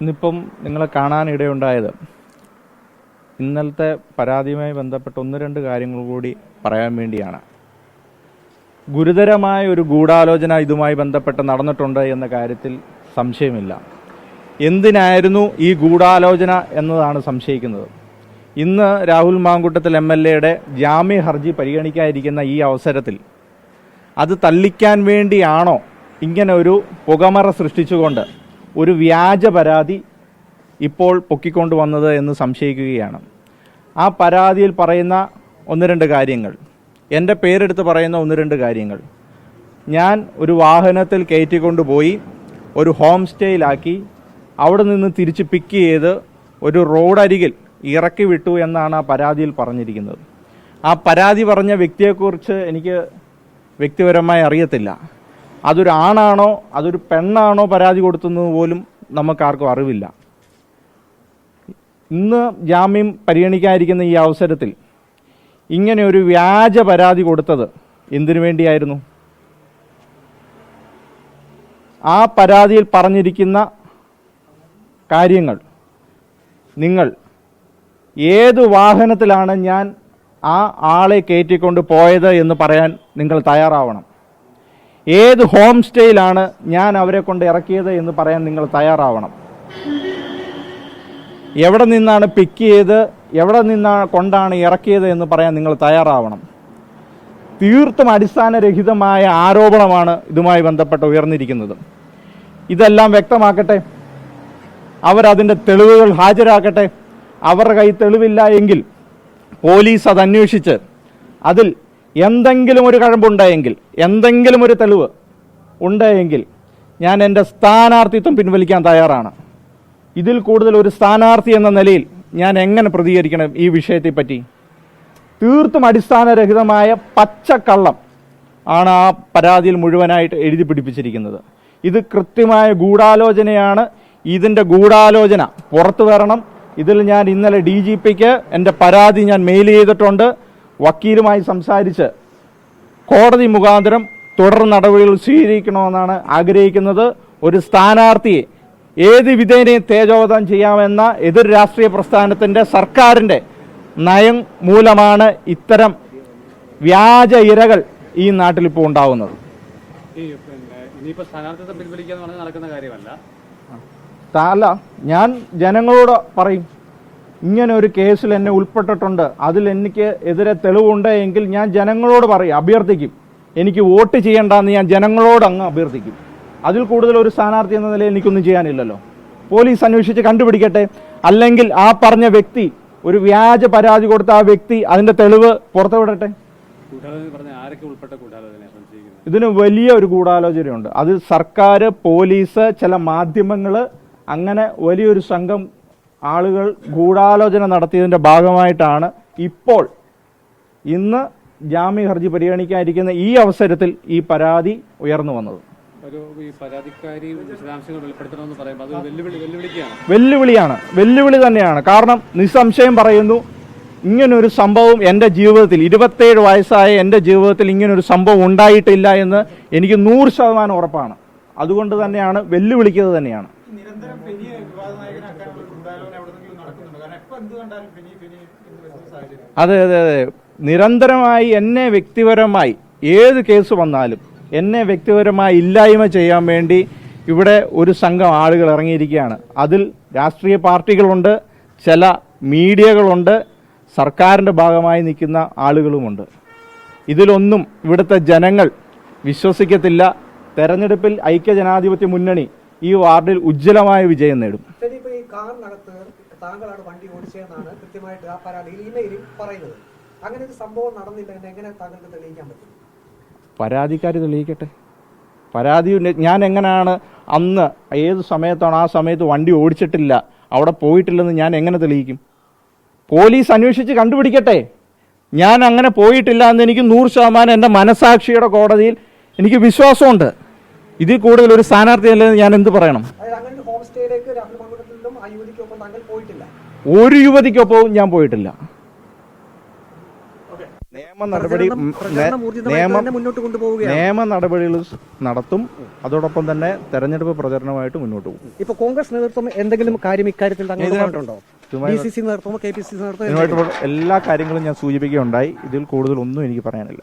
ഇന്നിപ്പം നിങ്ങളെ കാണാനിടയുണ്ടായത് ഇന്നലത്തെ പരാതിയുമായി ബന്ധപ്പെട്ട ഒന്ന് രണ്ട് കാര്യങ്ങൾ കൂടി പറയാൻ വേണ്ടിയാണ്. ഗുരുതരമായ ഒരു ഗൂഢാലോചന ഇതുമായി ബന്ധപ്പെട്ട് നടന്നിട്ടുണ്ട് എന്ന കാര്യത്തിൽ സംശയമില്ല. എന്തിനായിരുന്നു ഈ ഗൂഢാലോചന എന്നതാണ് സംശയിക്കുന്നത്. ഇന്ന് രാഹുൽ മാങ്കുട്ടത്തിൽ എം എൽ എയുടെ ജാമ്യ ഹർജി പരിഗണിക്കാതിരിക്കുന്ന ഈ അവസരത്തിൽ അത് തള്ളിക്കാൻ വേണ്ടിയാണോ ഇങ്ങനെ ഒരു പുകമറ സൃഷ്ടിച്ചുകൊണ്ട് ഒരു വ്യാജ പരാതി ഇപ്പോൾ പൊക്കിക്കൊണ്ട് വന്നത് എന്ന് സംശയിക്കുകയാണ്. ആ പരാതിയിൽ പറയുന്ന ഒന്ന് രണ്ട് കാര്യങ്ങൾ. എന്റെ പേരെടുത്ത് പറയുന്ന ഒന്ന് രണ്ട് കാര്യങ്ങൾ. ഞാൻ ഒരു വാഹനത്തിൽ കയറ്റിക്കൊണ്ടുപോയി ഒരു ഹോം സ്റ്റേയിലാക്കി അവിടെ നിന്ന് തിരിച്ച് പിക്ക് ചെയ്ത് ഒരു റോഡരികിൽ ഇറക്കി വിട്ടു എന്നാണ് ആ പരാതിയിൽ പറഞ്ഞിരിക്കുന്നത്. ആ പരാതി പറഞ്ഞ വ്യക്തിയെക്കുറിച്ച് എനിക്ക് വ്യക്തിപരമായി അറിയത്തില്ല. അതൊരു ആണാണോ അതൊരു പെണ്ണാണോ പരാതി കൊടുത്തുന്നത് പോലും നമുക്കാർക്കും അറിവില്ല. ഇന്ന് ജാമ്യം പരിഗണിക്കാതിരിക്കുന്ന ഈ അവസരത്തിൽ ഇങ്ങനെ ഒരു വ്യാജ പരാതി കൊടുത്തത് എന്തിനു വേണ്ടിയായിരുന്നു? ആ പരാതിയിൽ പറഞ്ഞിരിക്കുന്ന കാര്യങ്ങൾ നിങ്ങൾ ഏത് വാഹനത്തിലാണ് ഞാൻ ആ ആളെ കയറ്റിക്കൊണ്ട് പോയത് എന്ന് പറയാൻ നിങ്ങൾ തയ്യാറാവണം. ഏത് ഹോം സ്റ്റേയിലാണ് ഞാൻ അവരെ കൊണ്ട് ഇറക്കിയത് എന്ന് പറയാൻ നിങ്ങൾ തയ്യാറാവണം. എവിടെ നിന്നാണ് പിക്ക് ചെയ്ത് എവിടെ നിന്നാണ് കൊണ്ടാണ് ഇറക്കിയത് എന്ന് പറയാൻ നിങ്ങൾ തയ്യാറാവണം. തീർത്തും അടിസ്ഥാനരഹിതമായ ആരോപണമാണ് ഇതുമായി ബന്ധപ്പെട്ട് ഉയർന്നിരിക്കുന്നത്. ഇതെല്ലാം വ്യക്തമാക്കട്ടെ? അവരതിന്റെ തെളിവുകൾ ഹാജരാക്കട്ടെ? അവരുടെ കൈ തെളിവില്ല എങ്കിൽ പോലീസ് അത് അതിൽ എന്തെങ്കിലും ഒരു കഴമ്പുണ്ടായെങ്കിൽ എന്തെങ്കിലും ഒരു തെളിവ് ഉണ്ടായെങ്കിൽ ഞാൻ എന്റെ സ്ഥാനാർത്ഥിത്വം പിൻവലിക്കാൻ തയ്യാറാണ്. ഇതിൽ കൂടുതൽ ഒരു സ്ഥാനാർത്ഥി എന്ന നിലയിൽ ഞാൻ എങ്ങനെ പ്രതികരിക്കണം ഈ വിഷയത്തെപ്പറ്റി? തീർത്തും അടിസ്ഥാനരഹിതമായ പച്ചക്കള്ളം ആണ് ആ പരാതിയിൽ മുഴുവനായിട്ട് എഴുതി പിടിപ്പിച്ചിരിക്കുന്നത്. ഇത് കൃത്യമായ ഗൂഢാലോചനയാണ്. ഇതിന്റെ ഗൂഢാലോചന പുറത്തു വരണം. ഇതിൽ ഞാൻ ഇന്നലെ ഡി ജി പിക്ക് എന്റെ പരാതി ഞാൻ മെയിൽ ചെയ്തിട്ടുണ്ട്. വക്കീലുമായി സംസാരിച്ച് കോടതി മുഖാന്തരം തുടർ നടപടികൾ സ്വീകരിക്കണമെന്നാണ് ആഗ്രഹിക്കുന്നത്. ഒരു സ്ഥാനാർത്ഥിയെ ഏത് വിധേനയും തേജോവധം ചെയ്യാമെന്ന എതിർ രാഷ്ട്രീയ പ്രസ്ഥാനത്തിന്റെ സർക്കാരിന്റെ നയം മൂലമാണ് ഇത്തരം വ്യാജ ഇരകൾ ഈ നാട്ടിൽ ഇപ്പോൾ ഉണ്ടാവുന്നത് അല്ല ഞാൻ ജനങ്ങളോട് പറയും. ഇങ്ങനെ ഒരു കേസിൽ എന്നെ ഉൾപ്പെട്ടിട്ടുണ്ട്. അതിൽ എനിക്ക് എതിരെ തെളിവുണ്ട് എങ്കിൽ ഞാൻ ജനങ്ങളോട് പറയും അഭ്യർത്ഥിക്കും. എനിക്ക് വോട്ട് ചെയ്യണ്ടെന്ന് ഞാൻ ജനങ്ങളോട് അങ്ങ് അഭ്യർത്ഥിക്കും. അതിൽ കൂടുതൽ ഒരു സ്ഥാനാർത്ഥി എന്ന നിലയിൽ എനിക്കൊന്നും ചെയ്യാനില്ലല്ലോ. പോലീസ് അന്വേഷിച്ച് കണ്ടുപിടിക്കട്ടെ. അല്ലെങ്കിൽ ആ പറഞ്ഞ വ്യക്തി ഒരു വ്യാജ പരാതി കൊടുത്ത ആ വ്യക്തി അതിന്റെ തെളിവ് പുറത്തുവിടട്ടെ? ഇതിന് വലിയ ഒരു ഗൂഢാലോചനയുണ്ട്. അത് സർക്കാർ പോലീസ് ചില മാധ്യമങ്ങൾ അങ്ങനെ വലിയൊരു സംഘം ആളുകൾ ഗൂഢാലോചന നടത്തിയതിന്റെ ഭാഗമായിട്ടാണ് ഇപ്പോൾ ഇന്ന് ജാമ്യ ഹർജി പരിഗണിക്കാനിരിക്കുന്ന ഈ അവസരത്തിൽ ഈ പരാതി ഉയർന്നു വന്നത്. വെല്ലുവിളിയാണ്. വെല്ലുവിളി തന്നെയാണ്. കാരണം നിസ്സംശയം പറയുന്നു ഇങ്ങനൊരു സംഭവം എന്റെ ജീവിതത്തിൽ ഇരുപത്തേഴ് വയസ്സായ എന്റെ ജീവിതത്തിൽ ഇങ്ങനൊരു സംഭവം ഉണ്ടായിട്ടില്ല എന്ന് എനിക്ക് നൂറ് ശതമാനം ഉറപ്പാണ്. അതുകൊണ്ട് തന്നെയാണ് വെല്ലുവിളിക്കുന്നത് തന്നെയാണ്. നിരന്തരം ഫെനിയെ വിവാദ നടക്കുന്നുണ്ട്? കാരണം കണ്ടാലും അതെ അതെ അതെ. നിരന്തരമായി എന്നെ വ്യക്തിപരമായി ഏത് കേസ് വന്നാലും എന്നെ വ്യക്തിപരമായി ഇല്ലായ്മ ചെയ്യാൻ വേണ്ടി ഇവിടെ ഒരു സംഘം ആളുകൾ ഇറങ്ങിയിരിക്കുകയാണ്. അതിൽ രാഷ്ട്രീയ പാർട്ടികളുണ്ട് ചില മീഡിയകളുണ്ട് സർക്കാരിന്റെ ഭാഗമായി നിൽക്കുന്ന ആളുകളുമുണ്ട്. ഇതിലൊന്നും ഇവിടുത്തെ ജനങ്ങൾ വിശ്വസിക്കത്തില്ല. തെരഞ്ഞെടുപ്പിൽ ഐക്യജനാധിപത്യ മുന്നണി ഈ വാർഡിൽ ഉജ്ജ്വലമായ വിജയം നേടും. താങ്കളാണ് വണ്ടി ഓടിച്ചതെന്നാണ് കൃത്യമായിട്ട് ആ പരാതിയിൽ ഇമെയിലിൽ പറയുന്നത്. അങ്ങനെ ഒരു സംഭവം നടന്നില്ല എന്ന് എങ്ങനെ താങ്കൾക്ക് തെളിയിക്കാൻ പറ്റും? പരാതിക്കാർ തെളിയിക്കട്ടെ. പരാതി ഞാൻ എങ്ങനെയാണ് അന്ന് ഏത് സമയത്താണ് ആ സമയത്ത് വണ്ടി ഓടിച്ചിട്ടില്ല അവിടെ പോയിട്ടില്ലെന്ന് ഞാൻ എങ്ങനെ തെളിയിക്കും? പോലീസ് അന്വേഷിച്ച് കണ്ടുപിടിക്കട്ടെ. ഞാൻ അങ്ങനെ പോയിട്ടില്ല എന്ന് എനിക്ക് നൂറ് ശതമാനം എന്റെ മനസാക്ഷിയുടെ കോടതിയിൽ എനിക്ക് വിശ്വാസമുണ്ട്. ഇതിൽ കൂടുതൽ ഒരു സ്ഥാനാർത്ഥി അല്ലെന്ന് ഞാൻ എന്ത് പറയണം? ഒരു യുവതിക്കൊപ്പവും ഞാൻ പോയിട്ടില്ല. നിയമ നടപടി നിയമം തന്നെ മുന്നോട്ട് കൊണ്ടുപോവുകയാണ്. നിയമ നടപടികൾ നടത്തും അതോടൊപ്പം തന്നെ തെരഞ്ഞെടുപ്പ് പ്രചരണമായിട്ട് മുന്നോട്ട് പോകും. ഇപ്പൊ കോൺഗ്രസ് നേതൃത്വം എന്തെങ്കിലും കാര്യം ഇക്കാര്യത്തിൽ എല്ലാ കാര്യങ്ങളും ഞാൻ സൂചിപ്പിക്കുകയുണ്ടായി. ഇതിൽ കൂടുതൽ ഒന്നും എനിക്ക് പറയാനില്ല.